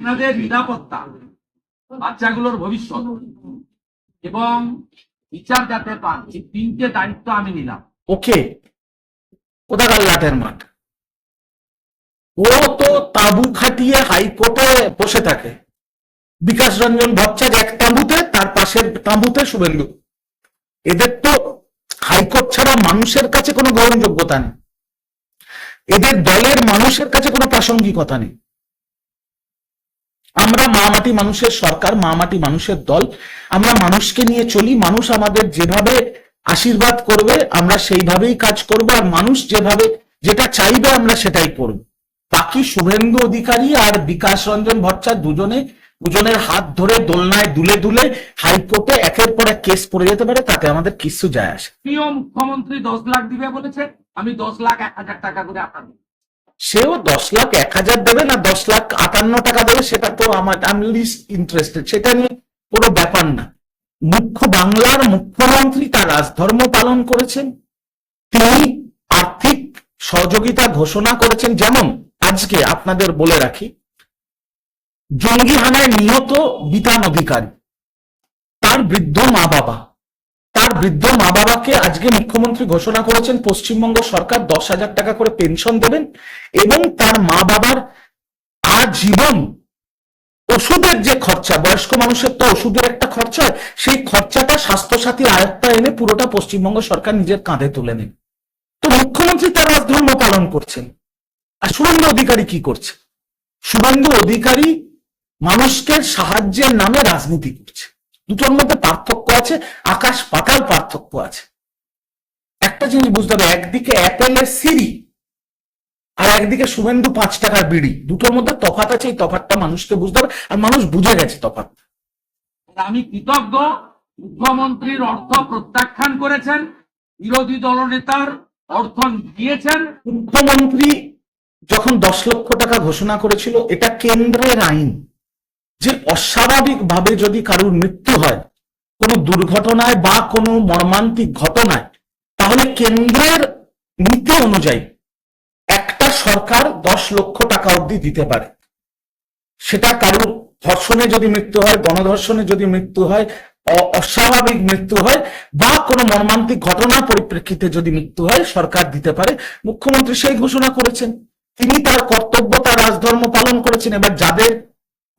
আপনাদের নিরাপত্তা, বাচ্চাগুলোর ভবিষ্যৎ এবং বিচার যাতে পান, এই তিনটে দায়িত্ব আমি নিলাম। ওকে মাঠ? ও তো তাঁবু খাটিয়ে হাইকোর্টে বসে থাকে। বিকাশ রঞ্জন ভট্টাচার্য এক তাঁবুতে, তার পাশের তাঁবুতে শুভেন্দু। এদের তো হাইকোর্ট ছাড়া মানুষের কাছে কোনো গ্রহণযোগ্যতা নেই। এদের দলের মানুষের কাছে কোনো প্রাসঙ্গিকতা নেই। আমরা মা মাটি মানুষের সরকার, মা মাটি মানুষের দল। আমরা মানুষকে নিয়ে চলি, মানুষ আমাদের যেভাবে আশীর্বাদ করবে, আমরা সেইভাবেই কাজ করব আর মানুষ যেভাবে যেটা চাইবে আমরা সেটাই করব। বাকি শুভেন্দু অধিকারী আর বিকাশ রঞ্জন ভট্টাচার্য দুজনে, দুজনের হাত ধরে দোলনায় দুলে দুলে হাইকোর্টে একের পর এক কেস পড়ে যেতে পারে, তাতে আমাদের কিছু যায় আসে। প্রিয় মুখ্যমন্ত্রী দশ লাখ দিবে বলেছে আমি দশ লাখ এক হাজার টাকা করে আপনাদের সেও দশ লাখ এক হাজার দেবে না, দশ লাখ আটান্ন টাকা দেবে, সেটা তো আমার আমি লিস্ট ইন্টারেস্টেড সেটা নিয়ে কোনো ব্যাপার না। মুখ্য বাংলার মুখ্যমন্ত্রী তার রাজধর্ম পালন করেছেন, তিনি আর্থিক সহযোগিতা ঘোষণা করেছেন, যেমন আজকে আপনাদের বলে রাখি জঙ্গি হানায় নিহত বিতান অধিকারী, তার বৃদ্ধ মা বাবা তার বৃদ্ধ মা বাবাকে আজকে মুখ্যমন্ত্রী ঘোষণা করেছেন, পশ্চিমবঙ্গ সরকার দশ হাজার টাকা করে পেনশন দেবেন এবং তার মা বাবার আজীবন ওষুধের যে খরচা, বয়স্ক মানুষের তো ওষুধের একটা খরচা, সেই খরচাটা স্বাস্থ্যসাথীর আয়ত্তা এনে পুরোটা পশ্চিমবঙ্গ সরকার নিজের কাঁধে তুলে নেন তো মুখ্যমন্ত্রী তার রাজধর্ম পালন করছেন। আর শুভেন্দু অধিকারী কি করছে? শুভেন্দু অধিকারী মানুষকে সাহায্যের নামে রাজনীতি করছে। দুটোর মধ্যে পার্থক্য আছে আকাশ পাতাল পার্থক্য আছে। একটা জিনিস বুঝতে হবে একদিকে অ্যাপেলের সিরি আর একদিকে শুভেন্দু পাঁচ টাকার বিড়ি। দুটোর মধ্যে তফাৎ আছে এই তফাৎটা মানুষকে বুঝতে হবে আর মানুষ বুঝে গেছে তফাৎ আমি কৃতজ্ঞ মুখ্যমন্ত্রীর অর্থ প্রত্যাখ্যান করেছেন বিরোধী দলনেতার অর্থ দিয়েছেন। মুখ্যমন্ত্রী যখন দশ লক্ষ টাকা ঘোষণা করেছিল এটা কেন্দ্রের আইন। যে অস্বাভাবিক ভাবে যদি কারোর মৃত্যু হয় কোনো দুর্ঘটনায় বা কোনো মর্মান্তিক ঘটনায়, তাহলে কেন্দ্রের নীতি অনুযায়ী একটা সরকার দশ লক্ষ টাকা অবধি দিতে পারে। সেটা কারোর ধর্ষণে যদি মৃত্যু হয়, গণধর্ষণে যদি মৃত্যু হয় অস্বাভাবিক মৃত্যু হয়, বা কোনো মর্মান্তিক ঘটনার পরিপ্রেক্ষিতে যদি মৃত্যু হয়, সরকার দিতে পারে। মুখ্যমন্ত্রী সেই ঘোষণা করেছেন। তিনি তার কর্তব্য, তার রাজধর্ম পালন করেছেন। এবার যাদের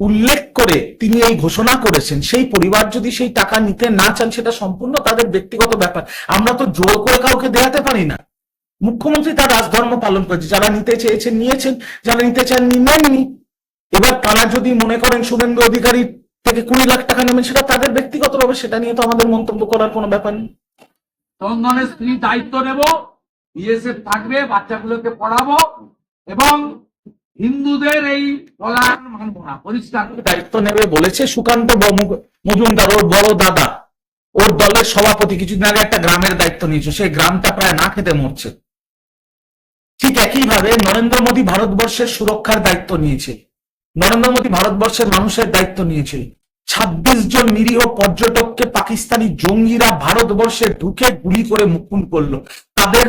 উল্লেখ করে তিনি এই ঘোষণা করেছেন, সেই পরিবার যদি সেই টাকা নিতে না চান, সেটা সম্পূর্ণ তাদের ব্যক্তিগত ব্যাপার। আমরা তো জোর করে কাউকে দেখাতে পারি না। মুখ্যমন্ত্রী তার রাজধর্ম পালন করেছে। যারা নিতে চেয়েছেন, নিয়েছেন। যারা নিতে চাননি, নেননি। এবার তারা যদি মনে করেন শুভেন্দু অধিকারী থেকে কুড়ি লাখ টাকা নেবেন, সেটা তাদের ব্যক্তিগত ভাবে সেটা নিয়ে তো আমাদের মন্তব্য করার কোনো ব্যাপার নেই। স্ত্রী দায়িত্ব নেব বিএসএফ থাকবে, বাচ্চাগুলোকে পড়াবো, এবং হিন্দুদের এই পলায়ন মানব না পরিষ্কার দায়িত্ব নেবে বলেছে সুকান্ত মজুমদার, ওর বড় দাদা। ওর দলের সভাপতি কিছুদিন আগে একটা গ্রামের দায়িত্ব নিয়েছে, সেই গ্রামটা প্রায় না খেতে মরছে। ঠিক একইভাবে নরেন্দ্র মোদী ভারতবর্ষের সুরক্ষার দায়িত্ব নিয়েছে। নরেন্দ্র মোদী ভারতবর্ষের মানুষের দায়িত্ব নিয়েছে। ছাব্বিশ জন নিরীহ পর্যটককে পাকিস্তানি জঙ্গিরা ভারতবর্ষে ঢুকে গুলি করে মুকুন করল। তাদের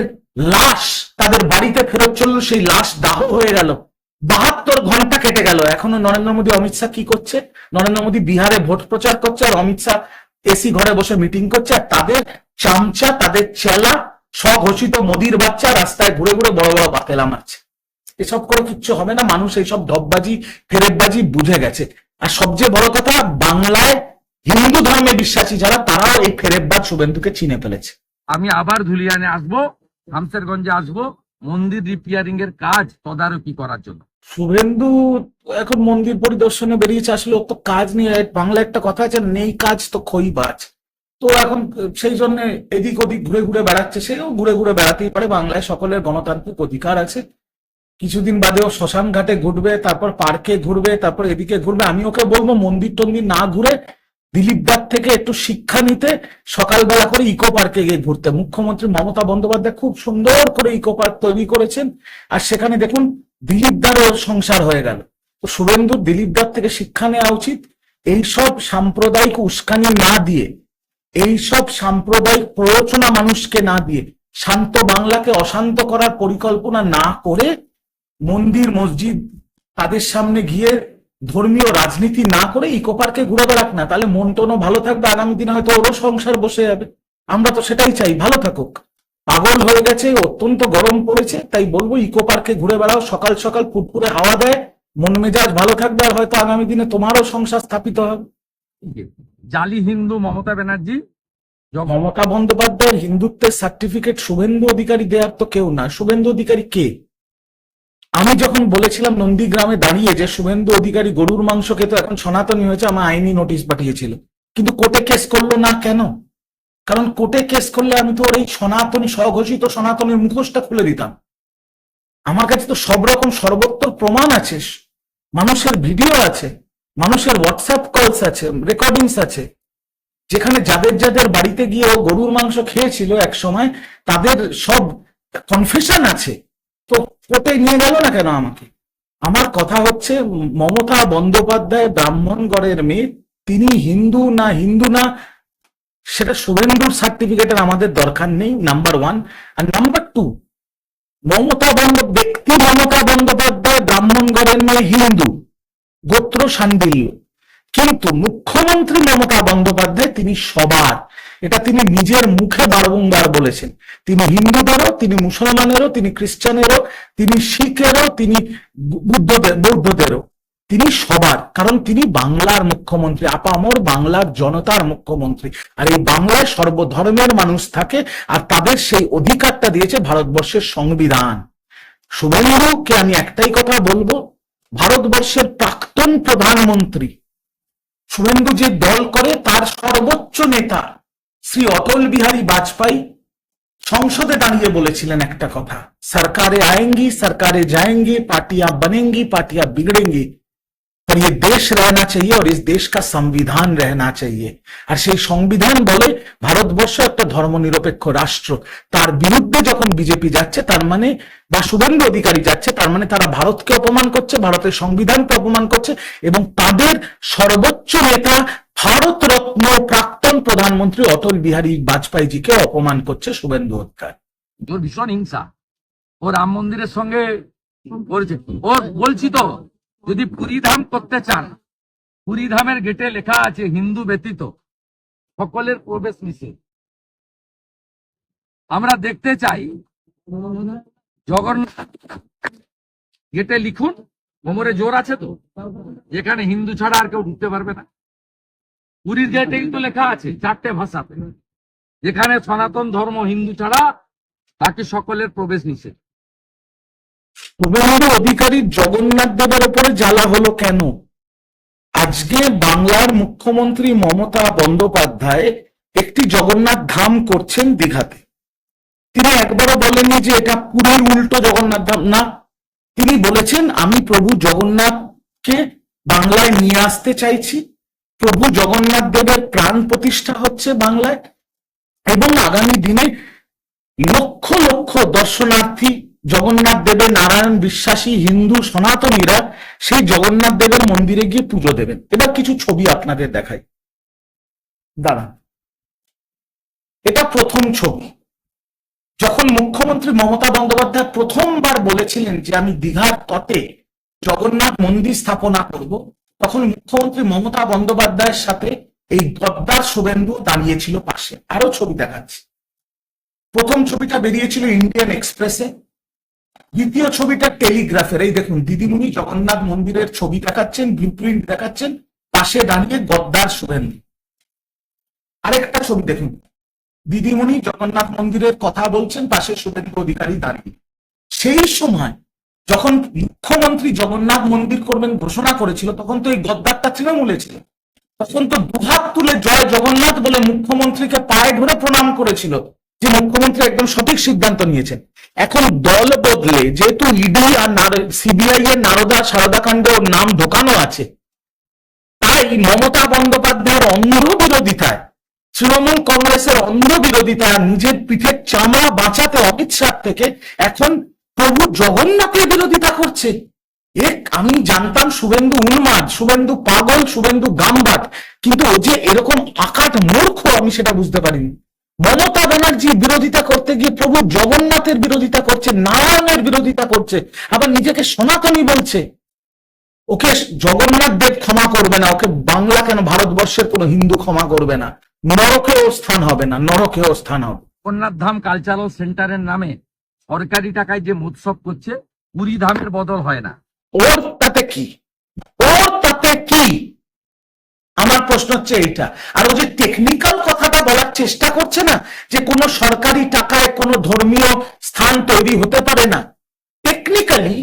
লাশ, তাদের বাড়িতে ফেরত চলল, সেই লাশ দাহ হয়ে গেল। বাহাত্তর ঘণ্টা কেটে গেল। এখনও নরেন্দ্র মোদী, অমিত শাহ কি করছে? নরেন্দ্র মোদী বিহারে ভোট প্রচার করছে আর অমিত শাহ এসি ঘরে বসে মিটিং করছে আর তাদের চামচা, তাদের চেলা স্বঘোষিত মোদির বাচ্চা রাস্তায় ঘুরে ঘুরে বড় বড় বাতেলা মারছে। এসব করে কিচ্ছু হবে না, মানুষ এইসব ঢপবাজি ফেরেববাজি বুঝে গেছে। আর সবচেয়ে বড় কথা, বাংলায় হিন্দু ধর্মে বিশ্বাসী যারা, তারাও এই ফেরেববাজ শুভেন্দুকে চিনে ফেলেছে। আমি আবার ধুলিয়ানে আসব হামসেরগঞ্জে আসব, মন্দির রিপেয়ারিং এর কাজ তদারকি করার জন্য। শুভেন্দু এখন মন্দির পরিদর্শনে বেরিয়েছে, আসলে ওর তো কাজ নিয়ে বাংলা একটা কথা আছে, নেই কাজ তো খই বাজ। তো এখন সেই জন্য এদিক ওদিক ঘুরে ঘুরে বেড়াচ্ছে সেও, ঘুরে ঘুরে বেড়াতেই পারে। বাংলায় সকলের গণতান্ত্রিক অধিকার আছে। কিছুদিন বাদে ও শ্মশান ঘাটে ঘুরবে, তারপর পার্কে ঘুরবে, তারপর এদিকে ঘুরবে। আমি ওকে বলব মন্দির টন্দির না ঘুরে দিলীপ দার থেকে একটু শিক্ষা নিতে সকালবেলা করে ইকো পার্কে গিয়ে ঘুরতে। মুখ্যমন্ত্রী মমতা বন্দ্যোপাধ্যায় খুব সুন্দর করে ইকো পার্ক তৈরি করেছেন। আর সেখানে দেখুন, দিলীপ দারও সংসার হয়ে গেল। তো শুভেন্দু, দিলীপ দার থেকে শিক্ষা নেওয়া উচিত। এইসব সাম্প্রদায়িক উস্কানি না দিয়ে, এইসব সাম্প্রদায়িক প্ররোচনা মানুষকে না দিয়ে, শান্ত বাংলাকে অশান্ত করার পরিকল্পনা না করে মন্দির, মসজিদ তাদের সামনে গিয়ে ধর্মীয় রাজনীতি না করে ইকো পার্কে ঘুরে বেড়াক না। তাহলে মন টনও ভালো থাকবে আগামী দিনে হয়তো ওরও সংসার বসে যাবে। আমরা তো সেটাই চাই ভালো থাকুক। পাগল হয়ে গেছে অত্যন্ত গরম পড়েছে তাই বলব ইকো পার্কে ঘুরে বেড়াও সকাল সকাল ফুটফুরে হাওয়া দেয় মন মেজাজ ভালো থাকবে আর হয়তো আগামী দিনে তোমারও সংসার স্থাপিত হবে। জালি হিন্দু মমতা ব্যানার্জি যখন মমতা বন্দ্যোপাধ্যায়ের হিন্দুত্বের সার্টিফিকেট শুভেন্দু অধিকারী দেওয়ার তো কেউ না। শুভেন্দু অধিকারী কে? আমি যখন বলেছিলাম নন্দীগ্রামে দাঁড়িয়ে যে শুভেন্দু অধিকারী গরুর মাংস খেতে এখন সনাতনী হয়েছে, আমার আইনি নোটিশ পাঠিয়েছিল। কিন্তু কোর্টে কেস করল না কেন? কারণ কোর্টে কেস করলে আমি তো এই সনাতনী, স্বঘোষিত সনাতনের মুখোশটা খুলে দিতাম। আমার কাছে তো সব রকম সর্বোত্তর প্রমাণ আছে, মানুষের ভিডিও আছে, মানুষের হোয়াটসঅ্যাপ কলস আছে রেকর্ডিংস আছে। যেখানে যাদের যাদের বাড়িতে গিয়ে ও গরুর মাংস খেয়েছিল এক সময়, তাদের সব কনফেশন আছে। কোর্টে নিয়ে গেল না কেন আমাকে? আমার কথা হচ্ছে, মমতা বন্দ্যোপাধ্যায় ব্রাহ্মণগড়ের মেয়ে, তিনি হিন্দু না হিন্দু না, সেটা শুভেন্দুর সার্টিফিকেটের আমাদের দরকার নেই নাম্বার ওয়ান আর নাম্বার টু মমতা বন্দ ব্যক্তি মমতা বন্দ্যোপাধ্যায় ব্রাহ্মণগড়ের মেয়ে হিন্দু, গোত্র সান্ডিল্য। কিন্তু মুখ্যমন্ত্রী মমতা বন্দ্যোপাধ্যায় তিনি সবার। এটা তিনি নিজের মুখে বারংবার বলেছেন। তিনি হিন্দুদেরও, তিনি মুসলমানেরও, তিনি খ্রিস্টানেরও, তিনি শিখেরও, তিনি বুদ্ধদের বৌদ্ধদেরও। তিনি সবার। কারণ তিনি বাংলার মুখ্যমন্ত্রী, আপামর বাংলার জনতার মুখ্যমন্ত্রী। আর এই বাংলায় সর্বধর্মের মানুষ থাকে আর তাদের সেই অধিকারটা দিয়েছে ভারতবর্ষের সংবিধান। শুভেন্দুকে আমি একটাই কথা বলব, ভারতবর্ষের প্রাক্তন প্রধানমন্ত্রী শুভেন্দু যে দল করে তার সর্বোচ্চ নেতা শ্রী অটল বিহারী বাজপেয়ী সংসদে দাঁড়িয়ে বলেছিলেন একটা কথা, সরকারে আয়েঙ্গি, সরকারে যায়েঙ্গে পাটিয়া আপ বনেঙ্গি পার্টি বিগড়েঙ্গি। पर ये देश रहना चाहिए और इस देश का संविधान रहना चाहिए আর সেই সংবিধান বলে ভারতবর্ষ একটা ধর্মনিরপেক্ষ রাষ্ট্র তার বিরুদ্ধে যখন বিজেপি যাচ্ছে তার মানে বা শুভেন্দু অধিকারী যাচ্ছে তার মানে তারা ভারতকে অপমান করছে ভারতের সংবিধানকে অপমান করছে এবং তাদের সর্বোচ্চ নেতা ভারত রত্ন প্রাক্তন প্রধানমন্ত্রী অটল বিহারী বাজপেয়ীজিকে অপমান করছে শুভেন্দু অধিকারী ওর ভীষণ হিংসা ও রাম মন্দিরের সঙ্গে করেছে ও বলছি তো যদি পুরী ধাম করতে চান পুরী ধামের গেটে লেখা আছে হিন্দু ব্যতীত, সকলের প্রবেশ নিষেধ। আমরা দেখতে চাই, জগন্নাথ গেটে লিখুন কোমরে জোর আছে তো? যেখানে হিন্দু ছাড়া আর কেউ ঢুকতে পারবে না। পুরীর গেটেই তো লেখা আছে, চারটে ভাষাতে। যেখানে সনাতন ধর্ম হিন্দু ছাড়া বাকি সকলের প্রবেশ নিষেধ। শুভেন্দু অধিকারীর জগন্নাথ দেবের উপরে জ্বালা হলো কেন? আজকে বাংলার মুখ্যমন্ত্রী মমতা বন্দ্যোপাধ্যায় একটি জগন্নাথ ধাম করছেন দীঘাতে। তিনি একবারও বলেননি যে এটা পুরীর উল্টো জগন্নাথ ধাম। না, তিনি বলেছেন, আমি প্রভু জগন্নাথকে বাংলায় নিয়ে আসতে চাইছি। প্রভু জগন্নাথ দেবের প্রাণ প্রতিষ্ঠা হচ্ছে বাংলায়। এবং আগামী দিনে লক্ষ লক্ষ দর্শনার্থী জগন্নাথ দেবের নারায়ণ বিশ্বাসী হিন্দু সনাতনীরা সেই জগন্নাথ দেবের মন্দিরে গিয়ে পুজো দেবেন। এবার কিছু ছবি আপনাদের দেখাই। দাঁড়ান। এটা প্রথম ছবি। যখন মুখ্যমন্ত্রী মমতা বন্দ্যোপাধ্যায় প্রথমবার বলেছিলেন যে আমি দীঘার তটে জগন্নাথ মন্দির স্থাপনা করব, তখন মুখ্যমন্ত্রী মমতা বন্দ্যোপাধ্যায়ের সাথে এই গদ্দার শুভেন্দু দাঁড়িয়েছিল পাশে। আরও ছবি দেখাচ্ছি। প্রথম ছবিটা বেরিয়েছিল ইন্ডিয়ান এক্সপ্রেসে। দ্বিতীয় ছবিটা টেলিগ্রাফের। এই দেখুন, দিদিমণি জগন্নাথ মন্দিরের ছবি দেখাচ্ছেন ব্লুপ্রিন্ট দেখাচ্ছেন, পাশে দাঁড়িয়ে গদ্দার শুভেন্দু। আরেকটা ছবি দেখুন, দিদিমণি জগন্নাথ মন্দিরের কথা বলছেন, পাশে শুভেন্দু অধিকারী দাঁড়িয়ে। সেই সময় যখন মুখ্যমন্ত্রী জগন্নাথ মন্দির করবেন ঘোষণা করেছিল, তখন তো এই গদ্দারটা তৃণমূলে ছিল। তখন তো দুহাত তুলে জয় জগন্নাথ বলে মুখ্যমন্ত্রীকে পায়ে ধরে প্রণাম করেছিল। যে মুখ্যমন্ত্রী একদম সঠিক সিদ্ধান্ত নিয়েছেন। এখন দল বদলে যেহেতু ইডি আর সিবিআই এর নারদা, সারদা কাণ্ডে নাম ঢোকানো আছে, তাই মমতা বন্দ্যোপাধ্যায়ের অন্ধ বিরোধিতায় তৃণমূল কংগ্রেসের অন্ধ বিরোধিতায় নিজের পিঠের চামড়া বাঁচাতে অমিত শাহ থেকে এখন প্রভু জগন্নাথের বিরোধিতা করছে। এক আমি জানতাম শুভেন্দু উন্মাদ, শুভেন্দু পাগল, শুভেন্দু গামবাট কিন্তু যে এরকম আকাট মূর্খ, আমি সেটা বুঝতে পারিনি। মমতা ব্যানার্জির বিরোধিতা করতে গিয়ে প্রভু জগন্নাথের বিরোধিতা করছে নারায়ণের বিরোধিতা করছে আবার নিজেকে সনাতনী বলছে। ওকে জগন্নাথ দেব ক্ষমা করবে না ওকে বাংলা কেন ভারতবর্ষের কোনো হিন্দু ক্ষমা করবে না? নরকেও স্থান হবে না নরকেও স্থান হবে। জগন্নাথ ধাম কালচারাল সেন্টারের নামে সরকারি টাকায় যে উৎসব করছে পুরী ধামের বদল হয় না। ওর তাতে কি? ওর তাতে কি? আমার প্রশ্ন হচ্ছে এইটা। আর ও যে টেকনিক্যাল কথাটা বলার চেষ্টা করছে না যে কোনো সরকারি টাকায় কোনো ধর্মীয় স্থান তৈরি হতে পারে না। টেকনিক্যালি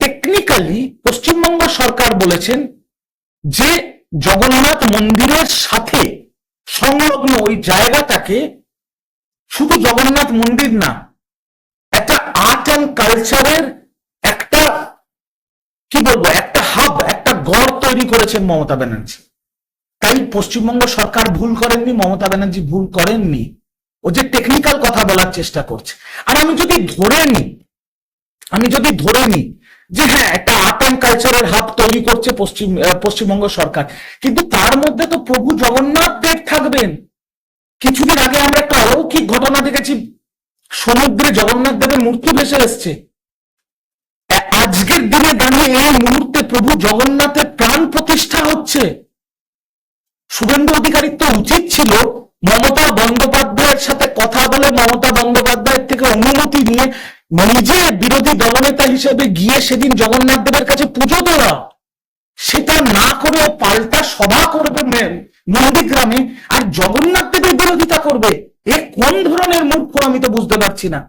টেকনিক্যালি পশ্চিমবঙ্গ সরকার বলেছেন যে জগন্নাথ মন্দিরের সাথে সংলগ্ন ওই জায়গাটাকে শুধু জগন্নাথ মন্দির না, একটা আর্ট অ্যান্ড কালচারের একটা, কি বলব, একটা হাব একটা গড় তৈরি করেছেন মমতা ব্যানার্জি। তাই পশ্চিমবঙ্গ সরকার ভুল করেননি, মমতা ব্যানার্জি ভুল করেননি। ও যে টেকনিক্যাল কথা বলার চেষ্টা করছে। আর আমি যদি ধরে নিই, আমি যদি ধরে নিই যে হ্যাঁ একটা আর্ট কালচারের হাব তৈরি করছে পশ্চিম পশ্চিমবঙ্গ সরকার। কিন্তু তার মধ্যে তো প্রভু জগন্নাথ দেব থাকবেন। কিছুদিন আগে আমরা একটা অলৌকিক ঘটনা দেখেছি। সমুদ্রে জগন্নাথ দেবের মূর্তি ভেসে এসছে। আজকের দিনে দাঁড়িয়ে এই মুহূর্তে প্রভু জগন্নাথের প্রাণ প্রতিষ্ঠা হচ্ছে। শুভেন্দু অধিকারীর তো উচিত ছিল মমতা বন্দ্যোপাধ্যায়ের সাথে কথা বলে মমতা বন্দ্যোপাধ্যায়ের থেকে অনুমতি নিয়ে নিজে বিরোধী দলনেতা হিসেবে গিয়ে সেদিন জগন্নাথ দেবের কাছে পুজো দেওয়া। সেটা না করে পাল্টা সভা করবে নন্দীগ্রামে আর জগন্নাথ দেবের বিরোধিতা করবে। এ কোন ধরনের মূর্খ আমি তো বুঝতে পারছি না।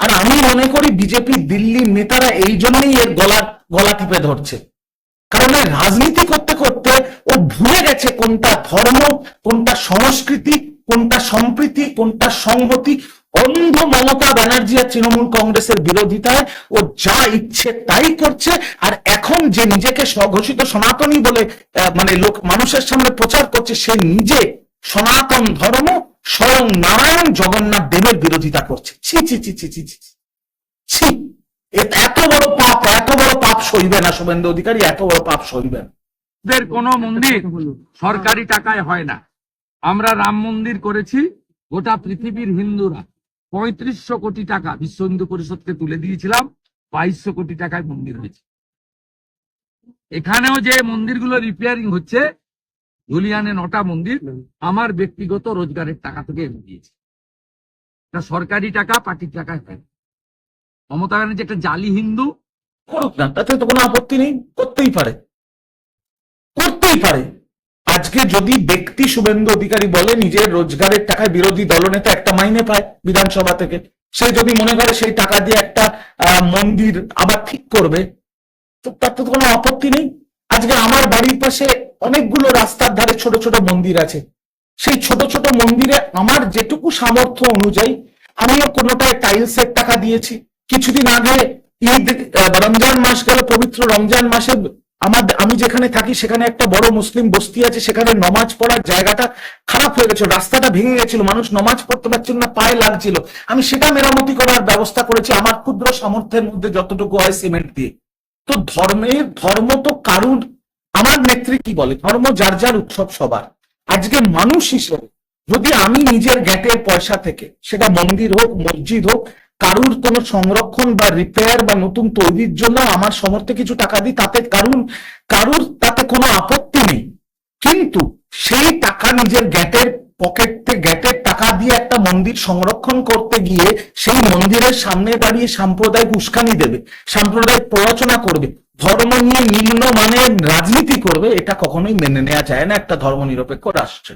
আর আমি মনে করি বিজেপি দিল্লির নেতারা এই জন্যই এর গলা গলা টিপে ধরছে। কারণ রাজনীতি করতে করতে ও ভুলে গেছে কোনটা ধর্ম, কোনটা সংস্কৃতি, কোনটা সম্প্রীতি, কোনটা সংহতি। অন্ধ মমতা ব্যানার্জি আর তৃণমূল কংগ্রেসের বিরোধিতায় ও যা ইচ্ছে তাই করছে। আর এখন যে নিজেকে স্বঘোষিত সনাতনী বলে মানে লোক, মানুষের সামনে প্রচার করছে, সে নিজে সনাতন ধর্ম, স্বয়ং নারায়ণ জগন্নাথ দেবের বিরোধিতা করছে। ছি ছি ছি ছি ছি ছি ছি। এত বড় পাপ, এত বড় পাপ সইবে না শুভেন্দু অধিকারী, এত বড় পাপ সইবে না। এদের কোনো মন্দির সরকারি টাকায় হয় না। আমরা রাম মন্দির করেছি, গোটা পৃথিবীর হিন্দুরা। পঁয়ত্রিশশো কোটি টাকা বিশ্ব হিন্দু পরিষদকে তুলে দিয়েছিলাম, বাইশশো কোটি টাকায় মন্দির হয়েছে। এখানেও যে মন্দিরগুলো রিপেয়ারিং হচ্ছে ধুলিয়ানে নটা মন্দির, আমার ব্যক্তিগত রোজগারের টাকা থেকে দিয়েছে। সরকারি টাকা, পার্টির টাকায় হয়। মমতা ব্যানার্জি একটা জালি হিন্দু। করুক না, তাতে তো কোনো আপত্তি নেই, করতেই পারে। করতেই পারে। আজকে যদি ব্যক্তি শুভেন্দু অধিকারী বলে নিজের রোজগারের টাকায় বিরোধী দলনেতা একটা মাইনে পায় বিধানসভা থেকে, সে যদি মনে করে সেই টাকা দিয়ে একটা মন্দির আবার ঠিক করবে, তো তার তো কোনো আপত্তি নেই। আজকে আমার বাড়ির পাশে অনেকগুলো রাস্তার ধারে ছোট ছোট মন্দির আছে। সেই ছোট ছোট মন্দিরে আমার যেটুকু সামর্থ্য অনুযায়ী আমিও কোনোটায় টাইলসের টাকা দিয়েছি। কিছুদিন আগে ঈদ রমজান মাস গেল, পবিত্র রমজান মাসে আমার, আমি যেখানে থাকি সেখানে একটা বড় মুসলিম বস্তি আছে, সেখানে নমাজ পড়ার জায়গাটা খারাপ হয়ে গেছিল রাস্তাটা ভেঙে গেছিল, মানুষ নমাজ পড়তে পারছিল না, পায়ে লাগছিল। আমি সেটা মেরামতি করার ব্যবস্থা করেছি, আমার ক্ষুদ্র সামর্থ্যের মধ্যে যতটুকু হয় সিমেন্ট দিয়ে। তো ধর্মের, ধর্ম তো কারুর, আমার নেত্রী কি বলে? ধর্ম যার যার উৎসব সবার। আজকে মানুষ হিসেবে যদি আমি নিজের গ্যাটের পয়সা থেকে, সেটা মন্দির হোক, মসজিদ হোক কারুর কোনো সংরক্ষণ বা রিপেয়ার বা নতুন তৈরির জন্য আমার সমর্থে কিছু টাকা দিই, তাতে কারুর কারুর তাতে কোনো আপত্তি নেই। কিন্তু সেই টাকা নিজের গ্যাটের পকেট গ্যাটের টাকা দিয়ে একটা মন্দির সংরক্ষণ করতে গিয়ে সেই মন্দিরের সামনে দাঁড়িয়ে সাম্প্রদায়িক উস্কানি দেবে, সাম্প্রদায়িক প্ররোচনা করবে, ধর্ম নিয়ে নিম্ন মানের রাজনীতি করবে, এটা কখনোই মেনে নেওয়া যায় না, একটা ধর্মনিরপেক্ষ রাষ্ট্রে।